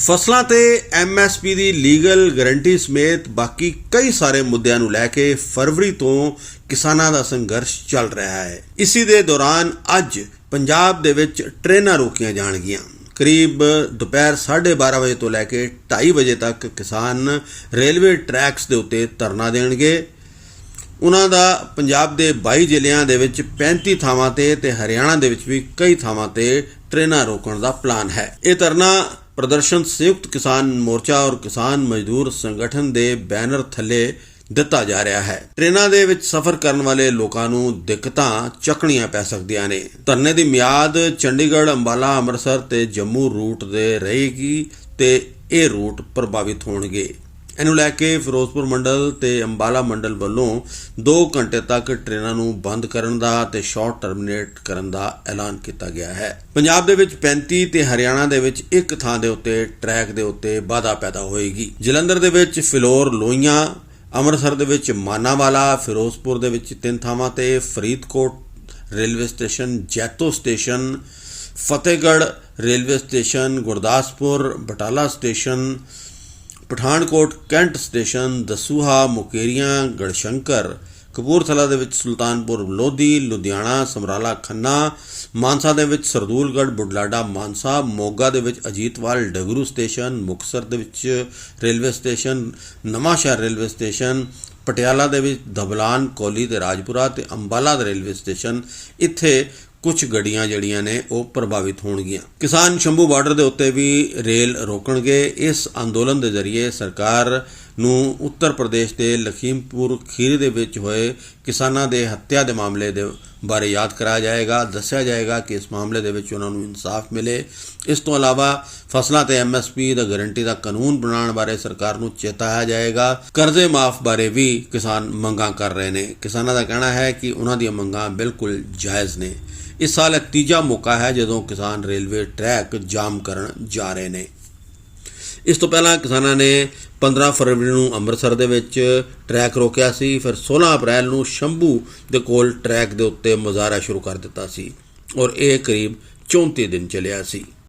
ਫਸਲਾਂ ਤੇ ਐਮਐਸਪੀ ਦੀ legal guarantee ਸਮੇਤ ਬਾਕੀ ਕਈ ਸਾਰੇ ਮੁੱਦਿਆਂ ਨੂੰ ਲੈ ਕੇ ਫਰਵਰੀ ਤੋਂ ਕਿਸਾਨਾਂ ਦਾ ਸੰਘਰਸ਼ ਚੱਲ ਰਿਹਾ ਹੈ। ਇਸੇ ਦੇ ਦੌਰਾਨ ਅੱਜ ਪੰਜਾਬ ਦੇ ਵਿੱਚ ਟ੍ਰੇਨਾਂ ਰੋਕੀਆਂ ਜਾਣਗੀਆਂ। ਕਰੀਬ ਦੁਪਹਿਰ 12:30 ਵਜੇ ਤੋਂ ਲੈ ਕੇ 2:30 ਵਜੇ ਤੱਕ ਕਿਸਾਨ ਰੇਲਵੇ ਟਰੈਕਸ ਦੇ ਉੱਤੇ ਧਰਨਾ ਦੇਣਗੇ। ਉਹਨਾਂ ਦਾ ਪੰਜਾਬ ਦੇ 22 ਜ਼ਿਲ੍ਹਿਆਂ ਦੇ ਵਿੱਚ 35 ਥਾਵਾਂ ਤੇ ਤੇ ਹਰਿਆਣਾ ਦੇ ਵਿੱਚ ਵੀ ਕਈ ਥਾਵਾਂ ਤੇ ਟ੍ਰੇਨਾਂ ਰੋਕਣ ਦਾ ਪਲਾਨ ਹੈ। ਇਹ ਧਰਨਾ ਪ੍ਰਦਰਸ਼ਨ ਸੰਯੁਕਤ ਕਿਸਾਨ ਮੋਰਚਾ ਔਰ ਕਿਸਾਨ ਮਜ਼ਦੂਰ ਸੰਗਠਨ ਦੇ ਬੈਨਰ ਥੱਲੇ ਦਿੱਤਾ ਜਾ ਰਿਹਾ ਹੈ। ਟ੍ਰੇਨਾਂ ਦੇ ਵਿੱਚ ਸਫ਼ਰ ਕਰਨ ਵਾਲੇ ਲੋਕਾਂ ਨੂੰ ਦਿੱਕਤਾਂ ਚੱਕਣੀਆਂ ਪੈ ਸਕਦੀਆਂ ਨੇ। ਧਰਨੇ ਦੀ ਮਿਆਦ ਚੰਡੀਗੜ੍ਹ, ਅੰਬਾਲਾ, ਅੰਮ੍ਰਿਤਸਰ ਤੇ ਜੰਮੂ ਰੂਟ ਦੇ ਰਹੇਗੀ ਤੇ ਇਹ ਰੂਟ ਪ੍ਰਭਾਵਿਤ ਹੋਣਗੇ। ਇਹਨੂੰ ਲੈ ਕੇ ਫਿਰੋਜ਼ਪੁਰ ਮੰਡਲ ਤੇ ਅੰਬਾਲਾ ਮੰਡਲ ਵੱਲੋਂ 2 ਘੰਟੇ ਤੱਕ ਟ੍ਰੇਨਾਂ ਨੂੰ ਬੰਦ ਕਰਨ ਦਾ ਤੇ ਸ਼ਾਰਟ ਟਰਮੀਨੇਟ ਕਰਨ ਦਾ ਐਲਾਨ ਕੀਤਾ ਗਿਆ ਹੈ। ਪੰਜਾਬ ਦੇ ਵਿੱਚ 35 ਤੇ ਹਰਿਆਣਾ ਦੇ ਵਿੱਚ ਇੱਕ ਥਾਂ ਦੇ ਉੱਤੇ ਟਰੈਕ ਦੇ ਉੱਤੇ ਬਾਧਾ ਪੈਦਾ ਹੋਏਗੀ। ਜਲੰਧਰ ਦੇ ਵਿੱਚ ਫਿਲੌਰ ਲੋਈਆਂ ਅੰਮ੍ਰਿਤਸਰ ਦੇ ਵਿੱਚ ਮਾਨਾਵਾਲਾ, ਫਿਰੋਜ਼ਪੁਰ ਦੇ ਵਿੱਚ ਤਿੰਨ ਥਾਵਾਂ ਤੇ Faridkot railway station, Jaito station, Fatehgarh railway station, Gurdaspur, Batala station Pathankot cantt station, Dasuya, Mukerian, Garhshankar, Kapurthala ਦੇ ਵਿੱਚ ਸੁਲਤਾਨਪੁਰ, ਲੋਧੀ, ਲੁਧਿਆਣਾ, ਸਮਰਾਲਾ, ਖੰਨਾ, ਮਾਨਸਾ ਦੇ ਵਿੱਚ ਸਰਦੂਲਗੜ੍ਹ, ਬੁਢਲਾਡਾ, ਮਾਨਸਾ, ਮੋਗਾ ਦੇ ਵਿੱਚ ਅਜੀਤਵਾਲ, ਡਗਰੂ ਸਟੇਸ਼ਨ ਮੁਕਸਰ ਦੇ ਵਿੱਚ railway station, Nawanshahr railway station, Patiala ਦੇ ਵਿੱਚ ਦਬਲਾਨ, ਕੋਲੀ ਤੇ ਰਾਜਪੁਰਾ ਤੇ ਅੰਬਾਲਾ ਦੇ ਰੇਲਵੇ ਸਟੇਸ਼ਨ। ਇੱਥੇ ਕੁਝ ਗੱਡੀਆਂ ਜਿਹੜੀਆਂ ਨੇ ਉਹ ਪ੍ਰਭਾਵਿਤ ਹੋਣਗੀਆਂ। ਕਿਸਾਨ ਸ਼ੰਭੂ ਬਾਰਡਰ ਦੇ ਉੱਤੇ ਵੀ ਰੇਲ ਰੋਕਣਗੇ। ਇਸ ਅੰਦੋਲਨ ਦੇ ਜ਼ਰੀਏ ਸਰਕਾਰ ਨੂੰ ਉੱਤਰ ਪ੍ਰਦੇਸ਼ ਦੇ ਲਖੀਮਪੁਰ ਖੀਰੀ ਦੇ ਵਿੱਚ ਹੋਏ ਕਿਸਾਨਾਂ ਦੇ ਹੱਤਿਆ ਦੇ ਮਾਮਲੇ ਦੇ ਬਾਰੇ ਯਾਦ ਕਰਾਇਆ ਜਾਏਗਾ। ਦੱਸਿਆ ਜਾਏਗਾ ਕਿ ਇਸ ਮਾਮਲੇ ਦੇ ਵਿੱਚ ਉਹਨਾਂ ਨੂੰ ਇਨਸਾਫ ਮਿਲੇ। ਇਸ ਤੋਂ ਇਲਾਵਾ ਫਸਲਾਂ ਤੇ ਐਮਐਸਪੀ ਦਾ ਗਾਰੰਟੀ ਦਾ ਕਾਨੂੰਨ ਬਣਾਉਣ ਬਾਰੇ ਸਰਕਾਰ ਨੂੰ ਚੇਤਾਇਆ ਜਾਏਗਾ। ਕਰਜ਼ੇ ਮਾਫ ਬਾਰੇ ਵੀ ਕਿਸਾਨ ਮੰਗਾਂ ਕਰ ਰਹੇ ਨੇ। ਕਿਸਾਨਾਂ ਦਾ ਕਹਿਣਾ ਹੈ ਕਿ ਉਹਨਾਂ ਦੀਆਂ ਮੰਗਾਂ ਬਿਲਕੁਲ ਜਾਇਜ਼ ਨੇ। ਇਸ ਸਾਲ ਇਹ ਤੀਜਾ ਮੌਕਾ ਹੈ ਜਦੋਂ ਕਿਸਾਨ ਰੇਲਵੇ ਟਰੈਕ ਜਾਮ ਕਰਨ ਜਾ ਰਹੇ ਨੇ। ਇਸ ਤੋਂ ਪਹਿਲਾਂ ਕਿਸਾਨਾਂ ਨੇ 15 ਫਰਵਰੀ ਨੂੰ ਅੰਮ੍ਰਿਤਸਰ ਦੇ ਵਿੱਚ ਟਰੈਕ ਰੋਕਿਆ ਸੀ, ਫਿਰ 16 ਅਪ੍ਰੈਲ ਨੂੰ ਸ਼ੰਭੂ ਦੇ ਕੋਲ ਟਰੈਕ ਦੇ ਉੱਤੇ ਮੁਜ਼ਾਹਰਾ ਸ਼ੁਰੂ ਕਰ ਦਿੱਤਾ ਸੀ ਔਰ ਇਹ ਕਰੀਬ 34 ਦਿਨ ਚੱਲਿਆ ਸੀ।